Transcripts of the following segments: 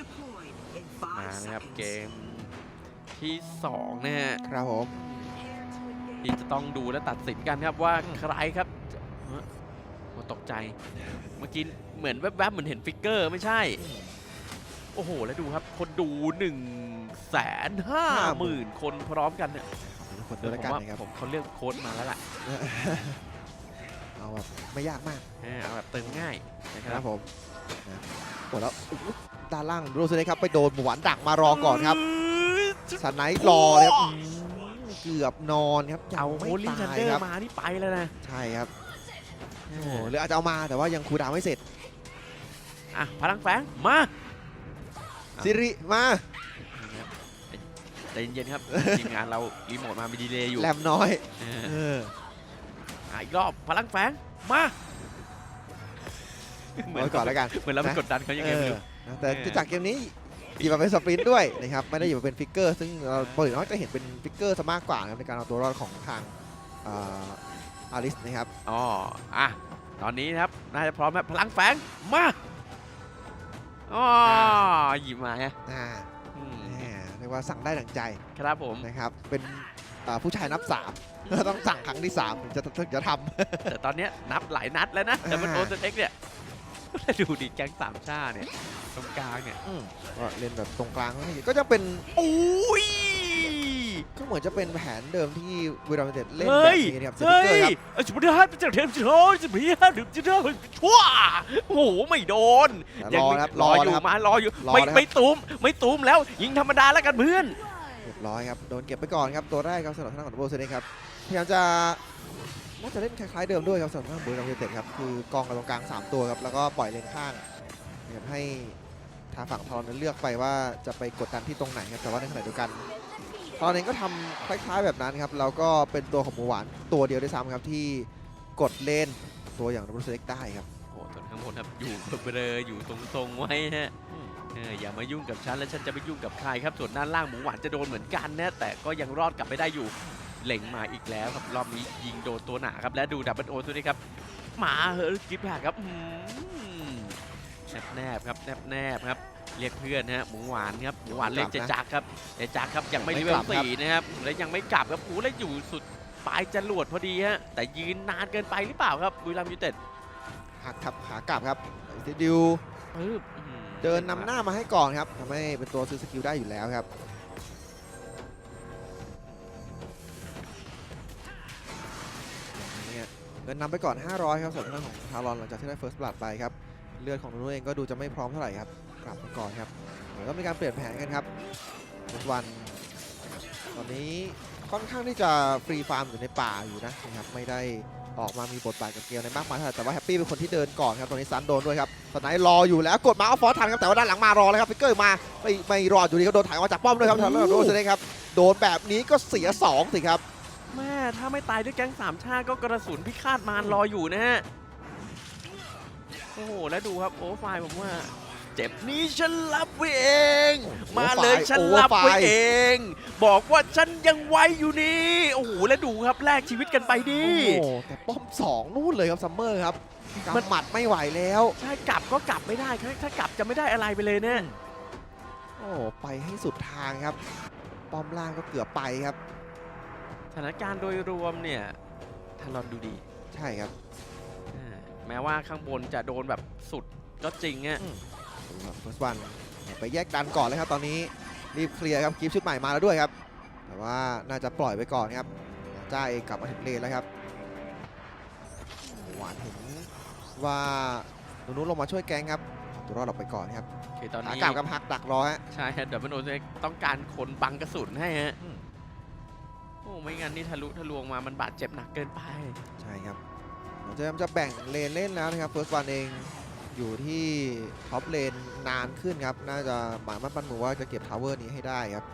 deployed in มา five นะครับเก seconds. มที่2นะฮะครับผม Prepare to engage. ที่จะต้องดูและตัดสินกันครับว่าใครครับจะเฮ้ยโอ้ตกใจ เมื่อกี้เหมือนแวบๆเหมือนเห็นฟิกเกอร์ไม่ใช่ โอ้โห แล้วดูครับคนดู1นึ่งแสนห้าหมื่นคนพร้อมกันเนี่ยทุกคนด้วยผละมกันว่านะครับผมเขาเลือกโค้ดมาแล้วล่ะเอาแบบไม่ยากมากเออเอาแบบเติมง่ายนะคครัรับบผมนะโอ้แล้วอุ๊ย ด้านล่างโรสเลยครับไปโดนหมูหวานดักมารอก่อนครับสไนป์รอเลยครับอืมเกือบนอนครับยังเอาไม่โฮลี่ทันตายเดอครับร์มานี่ไปแล้วนะใช่ครับเอโอ้อหรืออาจจะเอามาแต่ว่ายังคูลดาวน์ไม่เสร็จอะพลังแฝงมาซิริมานะครับใจเย็นๆครับทีมงานเรารีโมทมามีดีเลย์อยู่แหลมน้อยเออเอออะอีกรอบพลังแฝงมาเหมือนไว้ก่อนแล้วกันเหมือนเราไปกดดันเขายังไงไม่รู้เออ นะแต่เออจากเกมนี้หยิบมาเป็นสปรินต์ด้วยนะครับไม่ได้หยิบมาเป็นฟิกเกอร์ ซึ่งเราปกติเราจะเห็นเป็นฟิกเกอร์ซะมากกว่านะครับในการเอาตัวรอดของทางอาริสนะครับอ๋ออะตอนนี้นะครับน่าจะพร้อมแล้วพลังแฝงมาอ๋อหยิบมาฮะอ่าอืมแหมเรียกว่าสั่งได้ดังใจครับผมนะครับเป็นอ่าผู้ชายนับสามต้องสั่งครั้งที่สามถึงจะถึงจะทแต่ตอนเนี้ยนับหลายนัดแล้วนะแต่มันอ่าโอเซเอ็กเนี่ย ดูดิแก๊งสามชาเนี่ยตรงกลางเนี่ยำอืมก็เล่นแบบตรงกลางก็จะเป็นอุ้ยก็เหมือนจะเป็นแผนเดิมที่วิรามย์ยูไนเต็ดเล่นแบเฮ้บยนี้นะครับสเฮ้ติ๊กเกอร์ยครับเอ้ยสมมติว่าจะเทมจะโอยจะพีฮะหรือจะเทมชั่วโอ้โหไม่โดนรอนะครับรรอออนะยู่ครับมารออยู่รอไม่นะครับไม่ตูมไม่ตูมแล้วยิงธรรมดาแล้วกันเพื่อนเรียบร้อยครับโดนเก็บไปก่อนครับตัวแรกครับสำหรับทางด้านของโบเซเนครับพยายามจะ น่าจะเล่นคล้ายๆเดิมด้วยครับสำหรับบุรีรัมย์ยูไนเต็ดครับคือกองกันตรงกลาง 3 ตัวครับแล้วก็ปล่อยเลนข้างนะครับให้ทางฝั่งทอร์นั้นเลือกไปว่าจะไปกดดันที่ตรงไหนครับแต่ว่าในขณะเดียวกันทอร์เองก็ทำคล้าย ๆแบบนั้นครับแล้วก็เป็นตัวของหมูหวานตัวเดียวด้วยซ้ำครับที่กดเลนตัวอย่างโบเซเนได้ครับโอ้โหส่วนข้างบนครับอยู่เบลออยู่ตรงๆไว้ฮะอออย่ามายุ่งกับฉันและฉันจะไม่ยุ่งกับใครครับส่วนด้านล่างหมูหวานจะโดนเหมือนกันนะแต่ก็ยังรอดกลับไปได้อยู่ เหล่งมาอีกแล้วครับรอบนี้ยิงโดนตัวหนาครับและดูดับเบิลโอตัวนี้ครับหมาเฮอร์กิฟแพกครับอืมแนบๆครับแนบๆครับเรียกเพื่อนนะฮะหมูหวานครับหมูหวานเรียกเจจักครับเจจักครับยังไม่ไม่เลเวกลัลบครับสี่นะครับและยังไม่กลับครับโอ้โหแล้วอยู่สุดปลายจรวดพอดีฮะแต่ยืนนานเกินไปหรือเปล่าครับบุรีรัมย์ยูไนเต็ดหักทับขากลับครับดิวปึ๊บอื้อหือเดินนำหน้ามาให้ก่อนครับทำให้เป็นตัวซื้อสกิลได้อยู่แล้วครับ เงินนำไปก่อน 500 ครับสำหรับทางด้านของทารอนหลังจากที่ได้เฟิร์สบลัดไปครับ เลือดของนุ้เองก็ดูจะไม่พร้อมเท่าไหร่ครับกลับมาก่อนครับเดี๋ยวก็มีการเปลี่ยนแผนกันครับทุกวันตอนนี้ค่อนข้างที่จะฟรีฟาร์มอยู่ในป่าอยู่นะนะครับไม่ได้ออกมามีบทบาทกับเกมในมากมายเท่าไหร่แต่ว่าแฮปปี้เป็นคนที่เดินก่อนครับตอนนี้ซันโดนด้วยครับสไนรออยู่แล้วกดมาเอาฟอสทันครับแต่ว่าด้านหลังมารอแล้วครับฟิกเกอร์มาไม่ไม่รออยู่ดีก็โดนถ่ายออกมาจากป้อมด้วยครับทางด้านโรสเนครับโดนแบบนี้ก็เสียสองสิครับ แม่ถ้าไม่ตายด้วยแก๊งสามชาติก็กระสุนพิฆาตมารรออยู่นะฮะ โอ้โห แล้วดูครับโอ้ไฟล์ผมว่า เจ็บนี้ฉันรับไว้เอง มาเลยฉันรับไว้เอง บอกว่าฉันยังไหวอยู่นี่ โอ้โห แล้วดูครับแลกชีวิตกันไปดิ โอ้โหแต่ป้อมสองนู่นเลยครับซัมเมอร์ครับมันกำหมัดไม่ไหวแล้ว ใช่กลับก็กลับไม่ได้ถ้าถ้ากลับจะไม่ได้อะไรไปเลยเนี่ยโอ้ไปให้สุดทางครับ ป้อมล่างก็เกือบไปครับ สถานการณ์โดยรวมเนี่ยทารอนดูดีใช่ครับอ่าแม้ว่าข้างบนจะโดนแบบสุดก็จริงอะดูครับเฟิร์สวันไปแยกดันก่อนเลยครับตอนนี้รีบเคลียร์ครับคลิปชุดใหม่มาแล้วด้วยครับ แต่ว่าน่าจะปล่อยไปก่อนครับจ้าเองกลับมาถึงเลนแล้วครับหวานเห็นว่าหนูนุลงมาช่วยแก๊งครับเอาตัวรอดออกไปก่อนครับโอเคตอนขานี้กลับกับหักดักรอฮะ ใช่ฮะเดี๋ยวมันโดนต้องการคนบังกระสุนให้ฮะอืมโอ้ ไม่งั้นนี่ทะลุทะลวงมามันบาดเจ็บหนักเกินไป ใช่ครับเราจะจะแบ่งเลนเล่นแล้วนะครับเฟิร์สวันเองอยู่ที่ท็อปเลนนานขึ้นครับ น่าจะหมายมั่นปั้นมือว่าจะเก็บทาวเวอร์นี้ให้ได้ครับ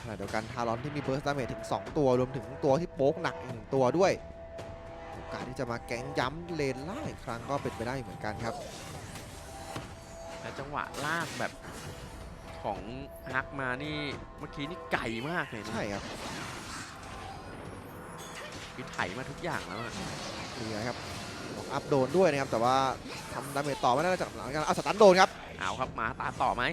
ขณะเดียวกันทารอนที่มีเบิร์สดาเมจถึง 2 ตัว รวมถึงตัวที่โป๊กหนักอีกหนึ่งตัวด้วย โอกาสที่จะมาแก๊งย้ำเลนล่างอีกครั้งก็เป็นไปได้อยู่เหมือนกันครับและจังหวะลากแบบ ของฮักมานี่เมื่อกี้นี่ไก่มากเลยนะใช่ครับคือไถมาทุกอย่างแล้วอะเคลียร์ครับออกอัพโดนด้วยนะครับ แต่ว่าทำดาเมจต่อไม่ได้จากหลังการเอาสตันโดนครับ เอาครับมาตามต่อไหม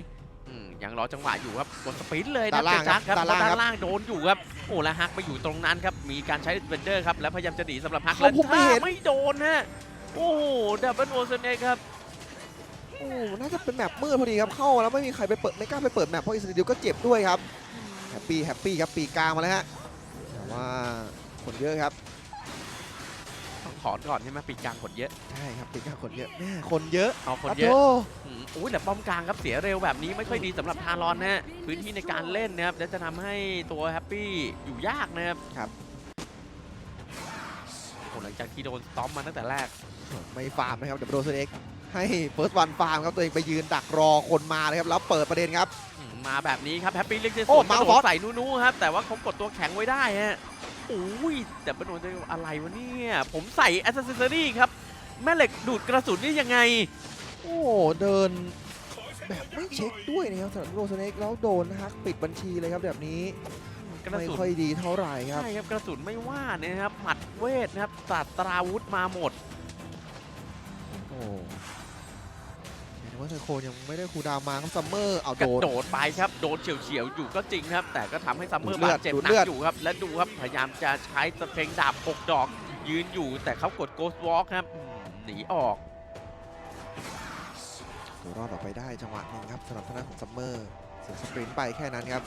อืมยังรอจังหวะอยู่ครับกดสปรินต์เลยนะด้านล่างเจจักครับครับเพราะด้านล่างด้านล่างโดนอยู่ครับโอ้แล้วฮักไปอยู่ตรงนั้นครับมีการใช้เวนเดอร์ครับแล้วพยายามจะหนีสำหรับฮักเขาแล้วผมไม่เห็นถ้าไม่โดนฮะโอ้โหดับเบิลโอเซนเอกครับ โอ้น่าจะเป็นแมปมืดพอดีครับเข้าแล้วไม่มีใครไปเปิดไม่กล้าไปเปิดแมปเพราะอิสราเอลก็เจ็บด้วยครับแฮปปี้แฮปปี้ครับปีกลางมาแล้วฮะแต่ว่าคนเยอะครับต้องถอนก่อนใช่ไหมปีกกลางกดเยอะใช่ครับปีกลางคนเยอะแม่คนเยอะเอาคนปะเยโถอะอืมอุ้ยแต่ป้อมกลางครับเสียเร็วแบบนี้ไม่ค่อยดีสำหรับทารอนนะฮะพื้นที่ในการเล่นนะครับและจะทำให้ตัวแฮปปี้อยู่ยากนะครับครับ โอ้หลังจากที่โดนสตอมมาตั้งแต่แรก ไม่ฟาร์มนะครับเดบโรสเอ็ก ให้เฟิร์สวันฟาร์มครับตัวเองไปยืนดักรอคนมาเลยครับแล้วเปิดประเด็นครับอืมมาแบบนี้ครับแฮปปี้เล็กเจสโอ้วนกระมาโดฟอดสใส่นูๆครับ แต่ว่าเขากดตัวแข็งไว้ได้ฮะอุ้ยแต่เป็นโดนอะไรวะเนี่ย ผมใส่แอสเซสซอรี่ครับ แม่เหล็กดูดกระสุนนี่ยังไง โอ้เดินแบบไม่เช็คด้วยนะครับสำหรับโรสเอ็กแล้วโดนฮักปิดบัญชีเลยครับแบบนี้กระไม่สุนค่อยดีเท่าไหร่ครับใช่ครับกระสุนไม่ว่านะครับหมัดเวทนะครับตราตราวุธมาหมดโอ้เห็น ว่าไซโคนยังไม่ได้คูลดาวน์มาครับซัมเมอร์เอากระโดนโดดไปครับโดนเฉียวๆอยู่ก็จริงครับ แต่ก็ทำให้ซัมเมอร์ดูดเลือดบาดเจ็บดูดหนัเลืกอด อยู่ครับ และดูครับพยายามจะใช้สเตรงดาบหกดอก ยืนอยู่แต่เขากดโกสวอล์กครับอืมหนีออก ตัวรอดออกไปได้จังหวะหนึ่งครับสำหรับทางด้านของซัมเมอร์เสียสปรินต์ไปแค่นั้นครับ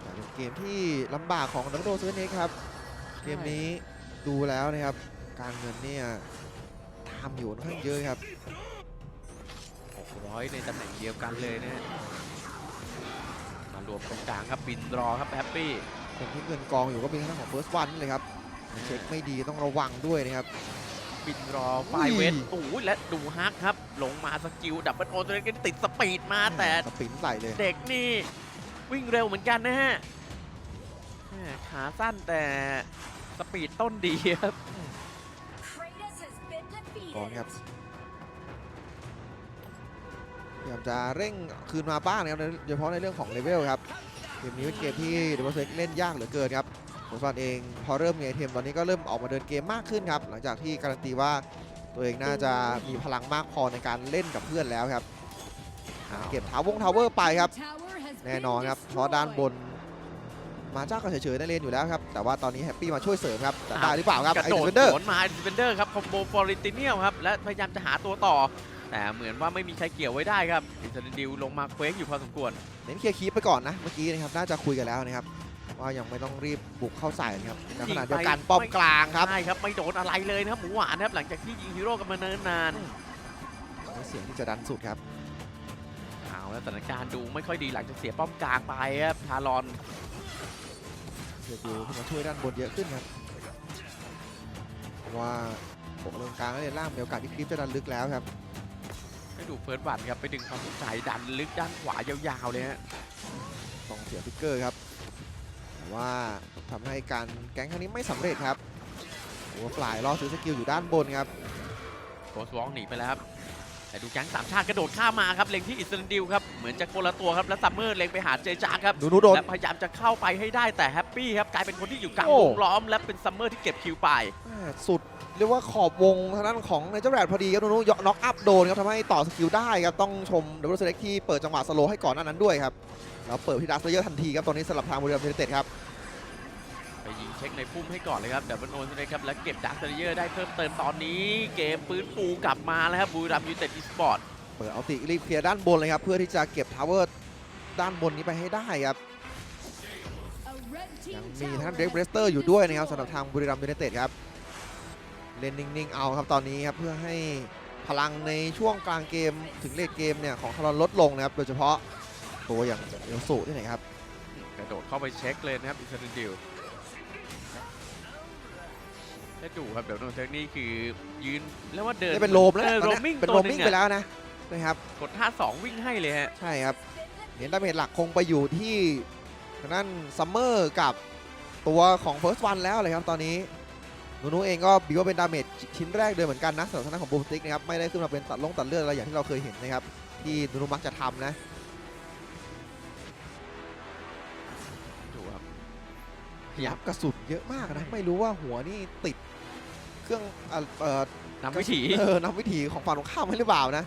แต่เป็นเกมที่ลำบากของดับโดเซอร์เน็กครับ เกมนี้ดูแล้วนะครับการเงินเนี่ยทำอยู่ค่อนข้างเยอะครับ600 ในตำแหน่งเดียวกันเลยนะฮะมารวมตรงกลางครับบินรอครับแฮปปี้คนที่เงินกองอยู่ก็เป็นทางด้านของเฟิร์สวันเลยครับเช็คไม่ดีต้องระวังด้วยนะครับ บินรอไฟอุ้ย เวทโอ้ยและดูฮักครับ ลงมาสกิลดับเบิลโอตัวนี้ก็ติดสปีดมาแต่ สปรินต์ใส่เลย เด็กนี่วิ่งเร็วเหมือนกันนะฮะแหม่ขาสั้นแต่ สปีดต้นดีครับ Kratos has been ก่อน defeated. ครับพยายามจะเร่งคืนมาบ้างนะครับโดยเฉพาะในเรื่องของเลเวลครับ เกมนี้เป็นเกมที่เดวอเซกเล่นยากเหลือเกินครับผมฟันเองพอเริ่มมีไอเทมตอนนี้ก็เริ่มออกมาเดินเกมมากขึ้นครับ หลังจากที่การันตีว่าตัวเองน่าจะมีพลังมากพอในการเล่นกับเพื่อนแล้วครับหาเก็บทาวงทาวเวอร์ไปครับ แน่นอนครับเพราะด้านบน มาเจ้าก็เฉยๆได้เล่นอยู่แล้วครับ แต่ว่าตอนนี้แฮปปี้มาช่วยเสริมครับแต่ได้หรือเปล่าครับกระไอโดดเดนเดอร์สวนมาดิเวนเดอร์ครับคอมโบฟอรินติเนียลครับ และพยายามจะหาตัวต่อ แต่เหมือนว่าไม่มีใครเกี่ยวไว้ได้ครับอินเทอร์ดิวลงมาเควกอยู่พอสมควร เน้นเคลียร์คีปไปก่อนนะ เมื่อกี้นะครับ น่าจะคุยกันแล้วนะครับว่ายังไม่ต้องรีบบุกเข้าใส่นะครับในขณะเดียวกันยิงไปป้อมกลางครับใช่ครับไม่โดนอะไรเลยนะครับหมูหวานนะครับหลังจากที่ยิงฮีโร่กันมาเนิ่นนานเสียงที่จะดันสุดครับเอาแล้วสถานการณ์ดูไม่ค่อยดีหลังจากเสียป้อมกลางไปครับทารอน เดี๋ยวดูขึ้นมาช่วยด้านบนเยอะขึ้นครับเพราะว่าปกเรื่องกลางและเลนล่างมีโอกาสที่คลิปจะดันลึกแล้วครับให้ดูเฟิร์สบัตครับไปดึงความสนใจดันลึกด้านขวายาวๆเลยฮะต้องเสียฟิกเกอร์ครับแต่ว่าทำให้การแก๊งครั้งนี้ไม่สำเร็จครับโอ้ฟลายรอซื้อสกิลอยู่ด้านบนครับโกสวองหนีไปแล้วครับ แต่ดูแก๊งสามชาติกระโดดข้ามมาครับเล็งที่อิสราเอลครับเหมือนจะคนละตัวครับแล้วซัมเมอร์เล็งไปหาเจจาครับดูนูโดนและพยายามจะเข้าไปให้ได้แต่แฮปปี้ครับกลายเป็นคนที่อยู่กลางโอ้วงล้อม และเป็นซัมเมอร์ที่เก็บคิวไปแม่สุดเรียกว่าขอบวงทางด้านของในเจ้าแรดพอดีครับนูนูยน็อกอัพโดนครับทำให้ต่อสกิลได้ครับต้องชมดับเบิลเซเล็กที่เปิดจังหวะสโลว์ให้ก่อนหน้านั้นด้วยครับแล้วเปิดที่ดัสเลเยอร์ทันทีครับตอนนี้สลับทางบุรีรัมย์ยูไนเต็ดครับไปยิง เช็คในพุ่มให้ก่อนเลยครับดับเบิลโอนเลยครับและเก็บดักเซเยอร์ได้เพิ่มเติมตอนนี้ เกมฟื้นฟูกลับมาแล้วครับบุรีรัมย์ยูไนเต็ดอีสปอร์ตเปิดเอาติรีบเคลียร์ด้านบนเลยครับ เพื่อที่จะเก็บทาวเวอร์ด้านบนนี้ไปให้ได้ครับยังมีทางเดรกเบรสเตอร์อยู่ด้วยนะครับสำหรับทางบุรีรัมย์ยูไนเต็ดครับเล่นนิ่งๆเอาครับตอนนี้ครับเพื่อให้พลังในช่วงกลางเกมถึงเลทเกมเนี่ยของทารอนลดลงนะครับ โดยเฉพาะตัวอย่างเอลสูที่ไหนครับกระโดดเข้าไปเช็คเลยนะครับอิสราเอล ถ้าดูครับเดี๋ยวโนเทคนี่คือยืนแล้วว่าเดินนี่เป็นโลมแล้วเออตอนโรนี้มมิ่งเป็นตัโรวมหนึมิ่งงไปอะแล้วนะนะครับกดท่าสองวิ่งให้เลยฮะ ใช่ครับเน้นดาเมจหลักคงไปอยู่ที่ทางด้านซัมเมอร์กับตัวของเฟิร์สวันแล้วเลยครับตอนนี้นูนูเองก็บีว่าเป็นดาเมจชิ้นแรกเลยเหมือนกันนะสำหรับทางด้านของบูมสติ๊กนะครับไม่ได้ขึ้นมาเป็นตัดลงตัดเลือดอะไรอย่างที่เราเคยเห็นนะครับที่นูนูมักจะทำนะ ดูครับ ยัยับบกระสุนเยอะมากนะ ไม่รู้ว่าหัวนี่ติด เครื่องเอ่อเอ่อนำวิถีเออนำวิถีของฝั่งตรงข้ามให้หรือเปล่านะ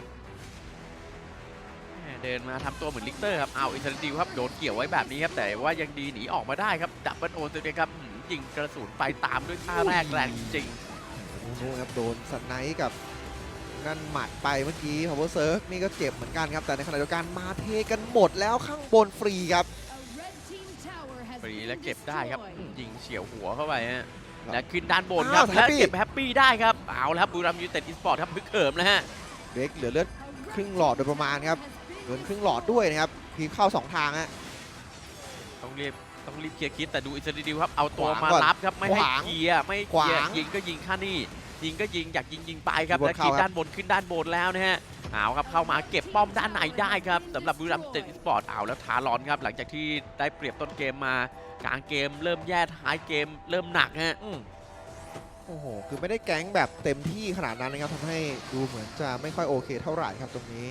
แหม่เดินมาทำตัวเหมือนลิกเตอร์ครับเอาอิสราเอลครับโดนเกี่ยวไว้แบบนี้ครับแต่ว่ายังดีหนีออกมาได้ครับดับเบิลโอนตัวเองครับหืมยิงกระสุนไปตามด้วยท่าแรกแรงจริงนูนูครับโดนสไนด์กับนั่นหมัดไปเมื่อกี้พาวเวอร์เซิร์ฟนี่ก็เจ็บเหมือนกันครับ แต่ในขณะเดียวกันมาเทกันหมดแล้วข้างบนฟรีครับ A red team tower has ฟรี been และเก็บได้ครับ destroyed. ยิงเฉียวหัวเข้าไปฮะครับ และขึ้นด้านบนครับอ้าวและ Happy เก็บแฮปปี้ได้ครับเอาแล้วครับบูรัมยูเต็ดอีสปอร์ตครับพึกเขิมนะฮะเด็กเหลือเลือดครึ่งหลอดโดยประมาณครับเกินครึ่งหลอดด้วยนะครับทีมเข้าสองทางฮะต้องรีบต้องรีบเคลียร์คิดแต่ดูอิสราเอลครับเอาตัวขวางมาก่อนรับครับไม่ให้ขวางเคลียร์ไม่ให้เคลียร์ขวางยิงก็ยิงค่านี่ ยิงก็ยิงอยากยิงยิงไปครับบนและเข้าขีดครับด้านบนขึ้นด้านบนแล้วนะฮะเอาครับเข้ามาเก็บป้อมด้านในได้ครับสำหรับบูรัมยูเต็ดอีสปอร์ตเอาแล้วทารอนครับ หลังจากที่ได้เปรียบต้นเกมมากลางเกม เริ่มแย่ท้ายเกม เริ่มหนักฮะอืมโอ้โหคือไม่ได้แก๊งแบบเต็มที่ขนาดนั้นนะครับทำให้ดูเหมือนจะไม่ค่อยโอเคเท่าไหร่ครับตรงนี้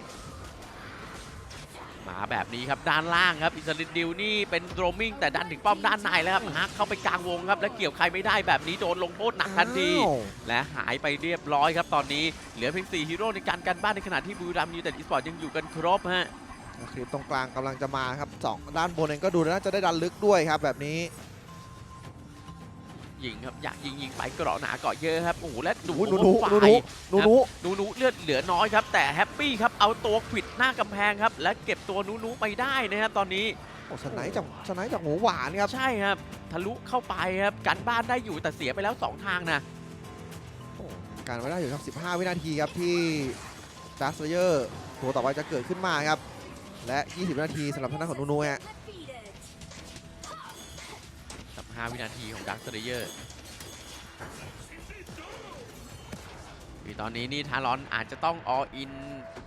มาแบบนี้ครับด้านล่างครับอิสราเอลนี่เป็นโรมมิ่งแต่ดันถึงป้อมด้านในแล้วครับฮักเข้าไปกลางวงครับและเกี่ยวใครไม่ได้แบบนี้โดนลงโทษหนักทันทีอ้าวและหายไปเรียบร้อยครับตอนนี้เหลือเพียง4ฮีโร่ในการกันบ้านในขณะที่บูรัมยูแต่อีสปอร์ตยังอยู่กันครบฮะคลิปตรงกลางกำลังจะมาครับสองด้านบนเองก็ดูน่าจะได้ดันลึกด้วยครับแบบนี้ ยิงครับอยากยิงยิงไปเกราะหนาเกราะเยอะครับโอ้โหและดูโอ้โหหนูฝ่าหนูยหนูหนูหนูหนูเลือดเหลือน้อยครับ แต่แฮปปี้ครับเอาตัวขวิดหน้ากำแพงครับ และเก็บตัวหนูหนูไปได้นะครับตอนนี้โอ้สไนด์จากสไนด์จากหมูหวานครับใช่ครับ ทะลุเข้าไปครับกันบ้านได้อยู่แต่เสียไปแล้วสองทางนะโอ้การไว้ได้อยู่ครับ 15 วินาทีครับที่ดัสเลเยอร์ตัวต่อไปจะเกิดขึ้นมาครับ และ 20วินาทีสำหรับทางด้านของนูนูฮะ Defeated. กับ 5 วินาทีของดักสเตเยอร์ตอนนี้นี่ทารอนอาจจะต้องออิน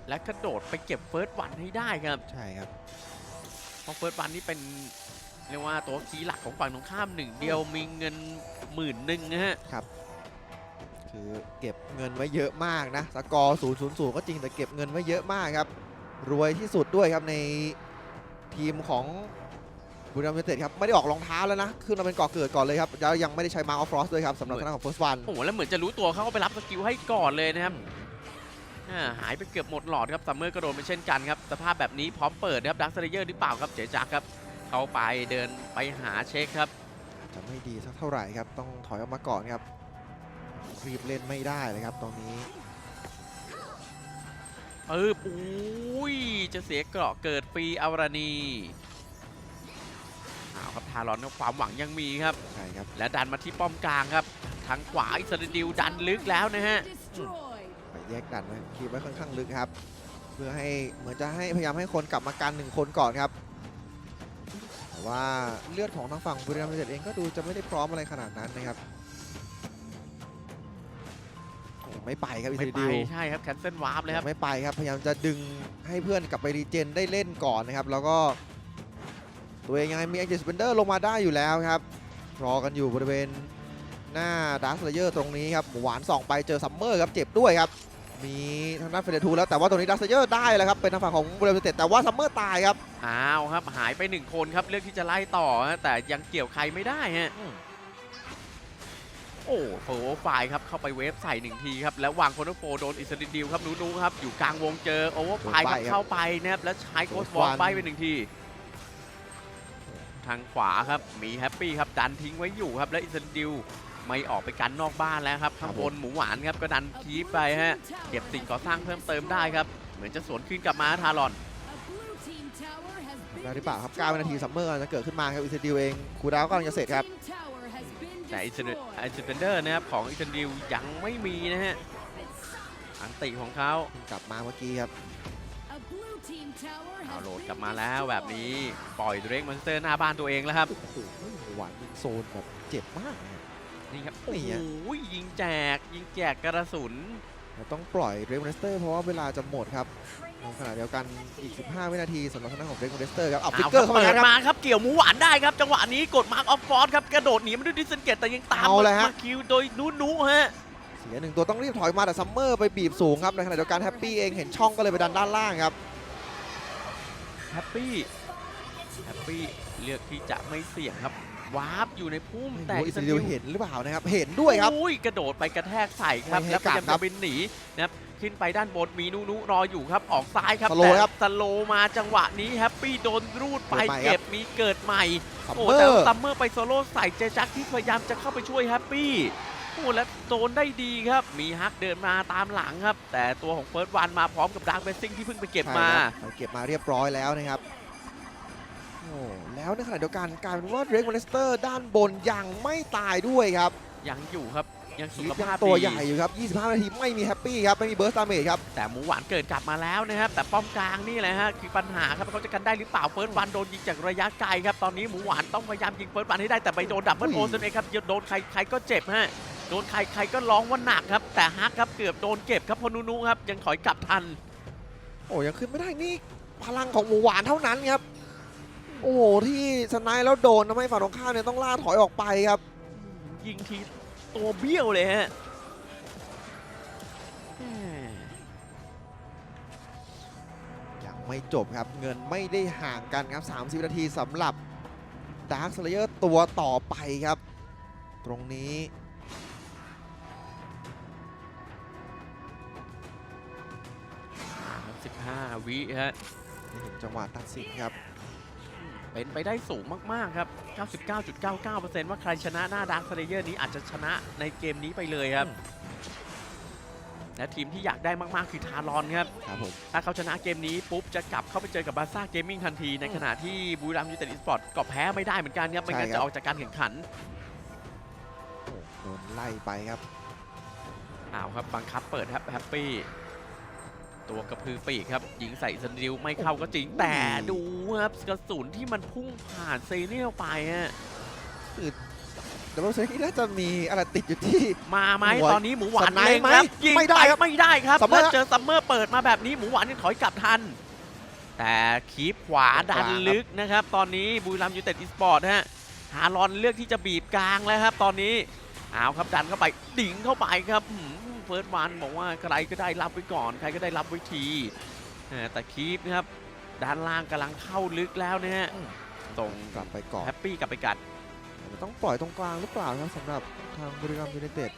และกระโดดไปเก็บเฟิร์สวันให้ได้ครับ ใช่ครับเพราะเฟิร์สวันนี่เป็นเรียกว่าตัวคีย์หลักของฝั่งตรงข้ามหนึ่งเดียวมีเงินหมื่นหนึ่งนะฮะคือเก็บเงินไว้เยอะมากนะสกอร์0 0 0ก็จริงแต่เก็บเงินไว้เยอะมากครับ รวยที่สุดด้วยครับในทีมของ บุรีรัมย์ยูไนเต็ดครับไม่ได้ออกรองเท้าแล้วนะขึ้นมาเป็นก่อเกิดก่อนเลยครับแล้วยังไม่ได้ใช้มาร์ออฟฟรอสด้วยครับสำหรับทางด้านของเฟิร์สวันโอ้โหแล้วเหมือนจะรู้ตัวเขาก็ไปรับสกิลให้ก่อนเลยนะครับอ่าหายไปเกือบหมดหลอดครับซัมเมอร์ก็โดนไปเช่นกันครับสภาพแบบนี้พร้อมเปิดนะครับดักสเตเยอร์หรือเปล่าครับเจ๊จักรครับเข้าไปเดินไปหาเช็คครับจะไม่ดีสักเท่าไหร่ครับต้องถอยออกมาก่อนครับรีบเล่นไม่ได้เลยครับตรงนี้ปึ๊บอุ้ยจะเสียเกราะเกิดฟรีอารานีเอาครับ ทารอนครับความหวังยังมีครับ ใช่ครับ และดันมาที่ป้อมกลางครับ ทางขวาอิสราเอลดันลึกแล้วนะฮะ Destroyed. ไปแยกดันไว้คีบไว้ค่อนข้างลึกครับ เพื่อให้เหมือนจะให้พยายามให้คนกลับมากันหนึ่งคนก่อนครับแต่ว่าเลือดของทางฝั่งบุรีรัมย์ยูไนเต็ดเองก็ดูจะไม่ได้พร้อมอะไรขนาดนั้นนะครับโอ้ไม่ไปครับอิสไม่ราไปเอลใช่ครับแคนเซิลวาร์ปเลยครับไม่ไปครับพยายามจะดึงให้เพื่อนกลับไปรีเจนได้เล่นก่อนนะครับ แล้วก็ ตัวเองยังไงมีแอคเจสเปนเดอร์ลงมาได้อยู่แล้วครับ รอกันอยู่บริเวณหน้าดาร์สเลเยอร์ตรงนี้ครับหมูหวานส่องไปเจอซัมเมอร์ครับ เจ็บด้วยครับ มีทางด้านเฟเดทูแล้วแต่ว่าตรงนี้ดาร์สเลเยอร์ได้แล้วครับ เป็นทางฝั่งของบริเวณเต็ดแต่ว่าซัมเมอร์ตายครับ อ้าวครับหายไปหนึ่งคนครับเลือกที่จะไล่ต่อฮะแต่ยังเกี่ยวใครไม่ได้ฮะอืมโอ้โฟไฟครับเข้าไปเวฟใส่หนึ่งทีครับแล้ววางโคอนโฟโดนอิสราเอลครับนูๆครับอยู่กลางวงเจอโอเวอร์ไฟครับเข้าไปนะครับแล้วใช้โคสบอลไปไปหนึ่งทีทางขวาครับ มีแฮปปี้ครับดันทิ้งไว้อยู่ครับ และอิสราเอลไม่ออกไปกันนอกบ้านแล้วครับ ข้างบนหมูหวานครับก็ดันคีปไปฮะ เก็บสิ่งก่อสร้างเพิ่มเติมได้ครับ เหมือนจะสวนขึ้นกลับมาทารอน A blue team tower has been แล้วหรือเปล่าครับ9วินาทีซัมเมอร์จะเกิดขึ้นมาครับอิสราเอลเองคูลดาวน์กำลังจะเสร็จครับ Team tower has been แต่อิสรา destroyed. เอลเดอร์นะครับของอิสราเอลยังไม่มีนะฮะ อันติของเขากลับมาเมื่อกี้ครับ เอา has โหลด been กลับมาแล้วแบบนี้ destroyed. ปล่อยเดรกมอนสเตอร์หน้าบ้านตัวเองแล้วครับ โอ้โหหวานยิงโซนแบบเจ็บมากนะ นี่ครับนี่โอ้ฮะโหยิงแจก ยิงแจกกระสุน เราต้องปล่อยเรมเนสเตอร์เพราะว่าเวลาจะหมดครับในขณะเดียวกันอีก 15 วินาทีสำหรับทางด้านของเรมเนสเตอร์ครับเอาฟิกเอาเกคอรับร์เข้ามาเปิแล้ดวครับ มาครับ เกี่ยวหมูหวานได้ครับ จังหวะนี้กดมาร์กออฟฟอร์ครับ กระโดดหนีมาด้วยดิสเซนเกตแต่ยังตามเอาเลยฮะ มาคิวโดยนูนูฮะ เสียหนึ่งตัวต้องรีบถอยมาแต่ซัมเมอร์ไปบีบสูงครับในขณะเดียวกันแฮปปี้เองเห็นช่องก็เลยไปดันด้านล่างครับ แฮปปี้แฮปปี้เลือกที่จะไม่เสี่ยงครับวาร์ปอยู่ในพุ่มแต่แต่อิอิสสราราเอเอลลเห็นหรือเปล่านะครับ เห็นด้วยครับอุ้ยกระโดดไปกระแทกใส่ครับไม่ให้แล้วพยายามกลับครัจะบบินหนีนะครับขึ้นไปด้านบนมีนุนุรออยู่ครับออกซ้ายครับสโลว์แต่ครับสโลว์มาจังหวะนี้แฮปปี้โดนรูดไปเกิดใหม่ครับเก็บมีเกิดใหม่ซัมโอ้เมอแต่ร์ซัมเมอร์ไปโซโล่ใส่เจจักที่พยายามจะเข้าไปช่วยแฮปปี้ โอ้และโดนได้ดีครับ มีฮักเดินมาตามหลังครับ แต่ตัวของเฟิร์สวันมาพร้อมกับดาร์กเบสซิ่งที่เพิ่งไปเก็บมาใช่ครับไปเก็บมาเรียบร้อยแล้วนะครับโอ้แล้วในขณะเดียวกันกลายเป็นว่าเรกมอนสเตอร์ด้านบนยังไม่ตายด้วยครับยังอยู่ครับยังสุคีขปยัภาพงตัวดีใหญ่อยู่ครับ 25 นาทีไม่มีแฮปปี้ครับ ไม่มีเบิร์สตาเมจครับ แต่หมูหวานเกิดกลับมาแล้วนะครับ แต่ป้อมกลางนี่แหละฮะคือปัญหาครับเขาจะกันได้หรือเปล่าเฟิร์สวันโดนยิงจากระยะไกลครับ ตอนนี้หมูหวานต้องพยายามยิงเฟิร์สวันให้ได้แต่ไปโดนดับเบิลอุ้โอยนตัวเองครับโดนใครใครก็เจ็บฮะ โดนใครใครก็ร้องว่าหนักครับ แต่ฮักครับเกือบโดนเก็บครับเพอนูนูครับยังถอยกลับทัน โอ้ยังขึ้นไม่ได้นี่พลังของหมูหวานเท่านั้นครับ โอ้โหที่สไนด์แล้วโดนทำให้ฝั่งตรงข้ามเนี่ยต้องล่าถอยออกไปครับ ยิงทีตัวเบี้ยวเลยฮะแหมยังไม่จบครับเงินไม่ได้ห่างกันครับ 30 นาทีสำหรับดาร์ค l เลเยอร์ตัวต่อไปครับ ตรงนี้ 15 วิฮะนี่เห็นจังหวะตัดสินครับ เป็นไปได้สูงมาก ๆ ครับ 99.99%ว่าใครชนะหน้าดังสเลเยอร์นี้อาจจะชนะในเกมนี้ไปเลยครับอืมและทีมที่อยากได้มากๆ คือทารอนครับ ครับผม ถ้าเขาชนะเกมนี้ปุ๊บจะกลับเข้าไปเจอกับบาซ่าเกมมิ่งทันที ในขณะที่บุรีรัมย์ยูไนเต็ดอีสปอร์ตก็แพ้ไม่ได้เหมือนกันครับไม่งั้นใช่ครับจะออกจากการแข่งขันโอ้โดนไล่ไปครับอ้าวครับบังคับเปิดครับแฮปปี้ ตัวกระพือปีกครับยิงใส่ซันดิวไม่เข้าก็จริงแต่ดูครับกระสุนที่มันพุ่งผ่านเซเนียลไปฮะแต่ว่าเซนี่น่าจะมีอะไรติดอยู่ที่ มาไหมหัวตอนนี้หมูหวานสไนป์เล็งไหมครับยิงไม่ได้ครับปไม่ได้ครับซัมเมอร์แล้วเจอซัมเมอร์เปิดมาแบบนี้หมูหวานยังถอยกลับทัน แต่คีบขวาดันลึกนะครับ ตอนนี้บุรีรัมย์ยูไนเต็ดอีสปอร์ตฮะฮารอนเลือกที่จะบีบกลางแล้วครับ ตอนนี้เอาครับดันเข้าไปดิ่งเข้าไปครับเฟิร์สวันบอกว่าใครก็ได้รับไว้ก่อน ใครก็ได้รับไว้ทีเออแต่คีบนะครับด้านล่างกำลังเข้าลึกแล้วนะฮะอืมตรงกลับไปก่อนแฮปปี้กลับไปกัดต้องปล่อยตรงกลางหรือเปล่าครับสำหรับทางบุรีรัมย์ยูไนเต็ด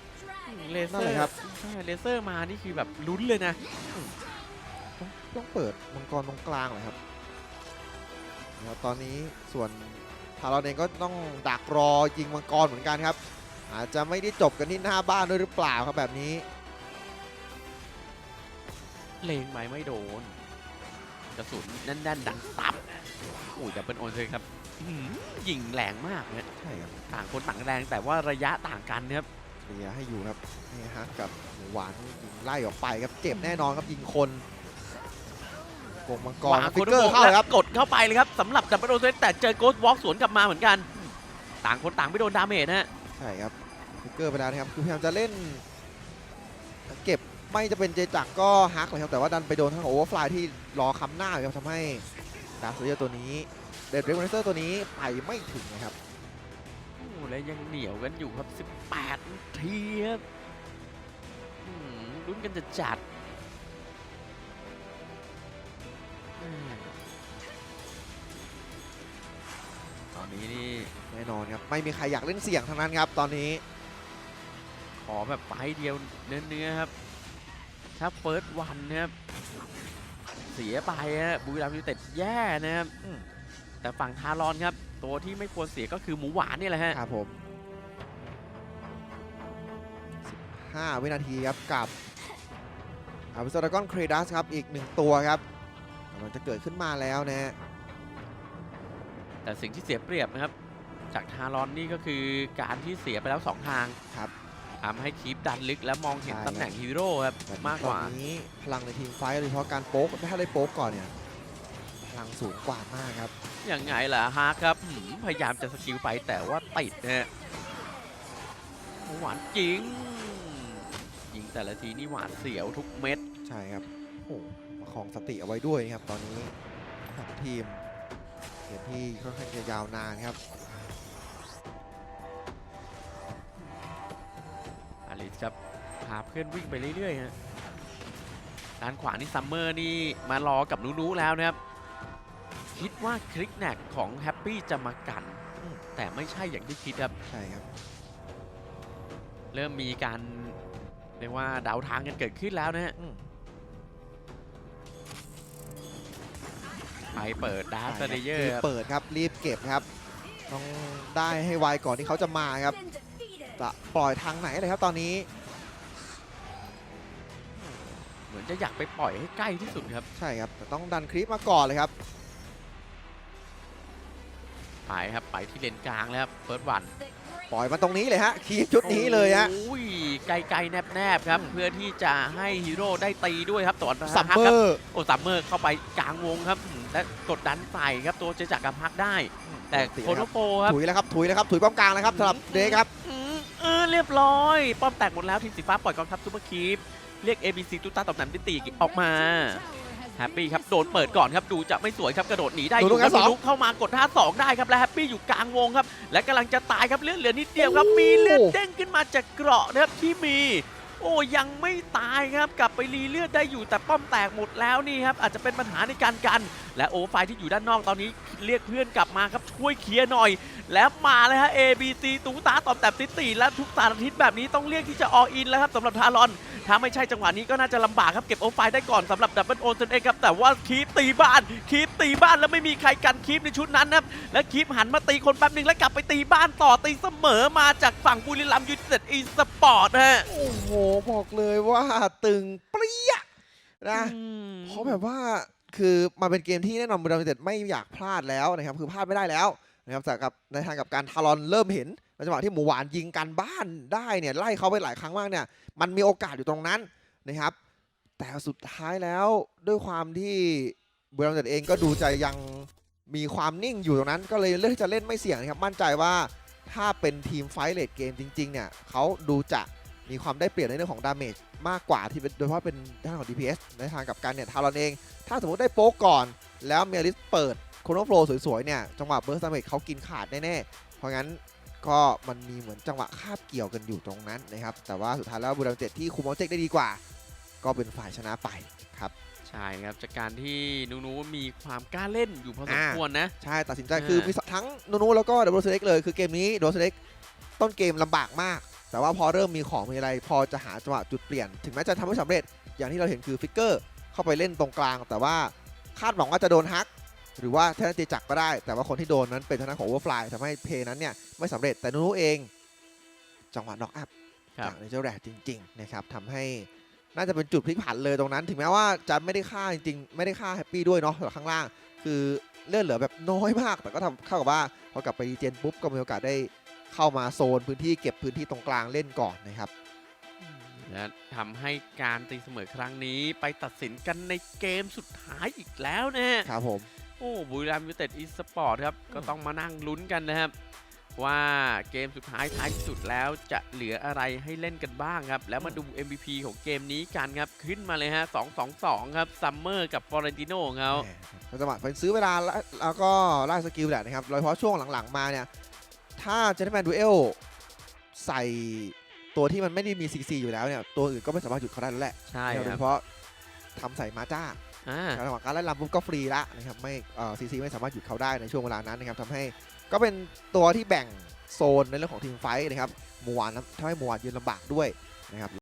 เลเซนั่อนแหละร์ครับใช่เลเซอร์มานี่คือแบบลุ้นเลยนะ ต้องต้องเปิดมังกรตรงกลางเลยครับแล้วตอนนี้ส่วนทารอนเองก็ต้องดักรอยิงมังกรเหมือนกันครับ อาจจะไม่ได้จบกันที่หน้าบ้านด้วยหรือเปล่าครับแบบนี้ เลงไหมไม่โดนกระสุนแน่นๆดังตับอุ้ยดับเบิลโอนเลยครับยิงแรงมากนะใช่ครับต่างคนต่างแรงแต่ว่าระยะต่างกันนะครับเคลียให้อยู่ครับนี่ฮะกับหวานยิงไล่ออกไปครับเจ็บแน่นอนครับยิงคนกงมังกรฟิโคกเกอร์เข้าเลยครับกดเข้าไปเลยครับสำหรับดับเบิลโอนแต่เจอโกสวอล์กสวนกลับมาเหมือนกัน ต่างคนต่างไม่โดนดาเมจนะฮะใช่ครับฟิกเกอร์ไปแล้วนะครับคือพยายามจะเล่น ไม่จะเป็นเจจักรก็ฮักเลยครับแต่ว่าดันไปโดนทางโอเวอร์ฟลายที่รอคำหน้าครับทำให้ดาร์คโซเยอร์ตัวนี้เดดเรกมอนสเตอร์ตัวนี้ไปไม่ถึงนะครับโอ้และยังเหนียวกันอยู่ครับ 18นาทีครับอื้อหือลุ้นกันจะจัดอืมตอนนี้นี่แน่นอนครับ ไม่มีใครอยากเล่นเสี่ยงทั้งนั้นครับ ตอนนี้ ขอแบบไฟล์เดียวเนื้อๆครับ ถ้าเฟิร์สวันนะครับเสียไปฮะบุรีรัมย์ยูไนเต็ดแย่นะครับอืมแต่ฝั่งทารอนครับ ตัวที่ไม่ควรเสียก็คือหมูหวานนี่แหละฮะครับผม15วินาทีครับกับอาวิสดากอนเครดัสครับอีกหนึ่งตัวครับกำลังจะเกิดขึ้นมาแล้วนะฮะแต่สิ่งที่เสียเปรียบนะครับ จากทารอนนี่ก็คือการที่เสียไปแล้วสองทางครับ ทำให้คีปดันลึกและมองเห็นใช่ตำแหน่งฮีโร่ครับแต่มากกว่าตอนนี้พลังในทีมไฟท์โดยเฉพาะการโป๊กถ้าได้โป๊กก่อนเนี่ยพลังสูงกว่ามากครับอย่างไงล่ะฮาร์ครับหืมพยายามจะสกิลไปแต่ว่าติดนะฮะหมูหวานจริงยิงแต่ละทีนี่หวานเสียวทุกเม็ดใช่ครับโอ้ประคองสติเอาไว้ด้วยนะครับตอนนี้ของทีมเกมที่ค่อนข้างจะยาวนานครับ พาเพื่อนวิ่งไปเรื่อยๆฮะด้านขวานี่ซัมเมอร์นี่มารอกับนูนูแล้วนะครับ คิดว่าคลิกแนกของแฮปปี้จะมากันอืมแต่ไม่ใช่อย่างที่คิดครับ ใช่ครับ เริ่มมีการเรียกว่าเดาทางกันเกิดขึ้นแล้วนะฮะอืมไปเปิดดาร์ใช่คครับเดเยอรีร์บเปิดครับรีบเก็บครับ ต้องได้ให้ไวก่อนที่เขาจะมาครับ จะปล่อยทางไหนเลยครับตอนนี้ เหมือนจะอยากไปปล่อยให้ใกล้ที่สุดครับใช่ครับ แต่ต้องดันคลิปมาก่อนเลยครับไปครับไปที่เลนกลางแล้วครับเฟิร์สวันปล่อยมาตรงนี้เลยฮะคีบชุดนี้เลยฮะโอ้ยไกลๆแนบๆครับ เพื่อที่จะให้ฮีโร่ได้ตีด้วยครับตอนซัมฮักเมครับอร์โอ้ซัมเมอร์เข้าไปกลางวงครับอืมและกดดันใส่ครับตัวเจจักรกับฮักได้ แต่โคโนโปครับถุยแล้วครับถุยแล้วครับถุยป้อมกลางแล้วครับสำหรับเดครับอืมเออเรียบร้อย ป้อมแตกหมดแล้วทีมสีฟ้าปล่อยกองทัพซูเปอร์คีป เรียก ABC ตุ๊ตาตอบหนันติตีออกมาแฮปปี้ครับโดนเปิดก่อนครับดูจะไม่สวยครับกระโดดหนีได้อดูลูยู่กครับสองลุกเข้ามากดท่าสองได้ครับและแฮปปี้อยู่กลางวงครับ และกำลังจะตายครับเลือดเหลือนิดเดียวครับมีเลือดเด้งขึ้นมาจากเกราะนะครับที่มี โอ้ยังไม่ตายครับกลับไปรีเลือดได้อยู่แต่ป้อมแตกหมดแล้วนี่ครับอาจจะเป็นปัญหาในการกัน และโอไฟที่อยู่ด้านนอกตอนนี้เรียกเพื่อนกลับมาครับช่วยเคลียร์หน่อย แล้วมาเลยฮะ A B C ตูตาตอบแต่ติตีและทุกสารทิศแบบนี้ต้องเรียกที่จะออินแล้วครับสำหรับทารอน ถ้าไม่ใช่จังหวะนี้ก็น่าจะลำบากครับเก็บโอไฟได้ก่อนสำหรับดับเบิลโอนเองครับแต่ว่าคีปตีบ้านคีปตีบ้านแล้วไม่มีใครกันคีปในชุดนั้นนะครับและคีปหันมาตีคนแป๊บหนึงแล้วกลับไปตีบ้านต่อตีเสมอมาจากฝั่งบุรีรัมย์ยูไนเต็ดอีสปอร์ตฮะโอ้โหบอกเลยว่าตึงเปรี้ยนะอืมเพราะแบบว่าคือมันเป็นเกมที่แน่นอนบุรีรัมย์ยูไนเต็ดไม่อยากพลาดแล้วนะครับคือพลาดไม่ได้แล้ว นะครับแต่กับในทางกับการทารอนเริ่มเห็นในจังหวะที่หมูหวานยิงกันบ้านได้เนี่ยไล่เขาไปหลายครั้งมากเนี่ยมันมีโอกาสอยู่ตรงนั้นนะครับ แต่สุดท้ายแล้วด้วยความที่บุรีรัมย์ยูไนเต็ดเองก็ดูจะยังมีความนิ่งอยู่ตรงนั้น ก็เลยเลือกที่จะเล่นไม่เสี่ยงนะครับมั่นใจว่าถ้าเป็นทีมไฟท์เลดเกมจริงๆเนี่ยเขาดูจะมีความได้เปรียบในเรื่องของดาเมจมากกว่าที่เป็นโดยเฉพาะเป็นด้านของ DPS ในทางกับการเนี่ยทารอนเอง ถ้าสมมติได้โป๊กก่อน แล้วเมลิสเปิด โคโนโฟลสวยๆเนี่ยจังหวะเบิร์สดาเมจเขากินขาดแน่ๆเพราะงั้นก็มันมีเหมือนจังหวะคาบเกี่ยวกันอยู่ตรงนั้นนะครับแต่ว่าสุดท้ายแล้วบุรีรัมย์เจ็ดที่คุมออเจกได้ดีกว่า ก็เป็นฝ่ายชนะไปครับใช่ครับจากการที่นูนูมีความกล้าเล่นอยู่พอสมอ่าควรนะใช่ตัดสินใจอ่าคือมีทั้งนูนูแล้วก็ดับเบิลเซเล็กเลยคือเกมนี้ดับเบิลเซเล็กต้นเกมลำบากมาก แต่ว่าพอเริ่มมีของมีอะไร พอจะหาจังหวะจุดเปลี่ยน ถึงแม้จะทำไม่สำเร็จอย่างที่เราเห็นคือฟิกเกอร์เข้าไปเล่นตรงกลาง แต่ว่าคาดหวังว่าจะโดนฮัก หรือว่าแทนตีจักรก็ได้ แต่ว่าคนที่โดนนั้นเป็นทางด้านของ Overfly ทำให้เพลย์นั้นเนี่ยไม่สำเร็จแต่นูนูเอง จังหวะน็อกอัพครับจากเนเจอร์แรดจริงๆนะครับทำให้น่าจะเป็นจุดพลิกผันเลยตรงนั้น ถึงแม้ว่าจะไม่ได้ฆ่าจริงๆ ไม่ได้ฆ่าแฮปปี้ด้วยเนาะแต่ข้างล่าง คือเลือดเหลือแบบน้อยมาก แต่ก็ทำเข้ากับว่าพอกลับไปดีเจนปุ๊บก็มีโอกาสได้เข้ามาโซนพื้นที่เก็บพื้นที่ตรงกลางเล่นก่อนนะครับและทำให้การตีเสมอครั้งนี้ไปตัดสินกันในเกมสุดท้ายอีกแล้วนะฮะครับผมโอ้บุรีรัมย์ยูไนเต็ดอีสปอร์ตครับ ก็ต้องมานั่งลุ้นกันนะครับ ว่าเกมสุดท้ายท้ายที่สุดแล้วจะเหลืออะไรให้เล่นกันบ้างครับ แล้วมาดู MVP ของเกมนี้กันครับ ขึ้นมาเลยฮะ 2-2-2 ครับซัมเมอร์กับฟอร์เรนติโนของเขาแหม่จังหวะเป็นซื้อเวลาแล้วแล้วก็ไล่สกิลแหละนะครับโดยเฉพาะช่วงหลังๆมาเนี่ย ถ้าเจน t l e แมนดูเอลใส่ตัวที่มันไม่ได้มี CC อยู่แล้วเนี่ย ตัวอื่นก็ไม่สามารถหยุดเขาได้แล้วแหละใช่โดยคเฉรับพาะทำใส่มาจ้า อ่าจังหวะการไล่ลำปุ๊บก็ฟรีละนะครับไม่ซีซีไม่สามารถหยุดเขาได้ในช่วงเวลานั้นนะครับทำให้ก็เป็นตัวที่แบ่งโซนในเรื่องของทีมไฟท์นะครับหมวานทำให้หมวานยืนลำบากด้วยนะครับ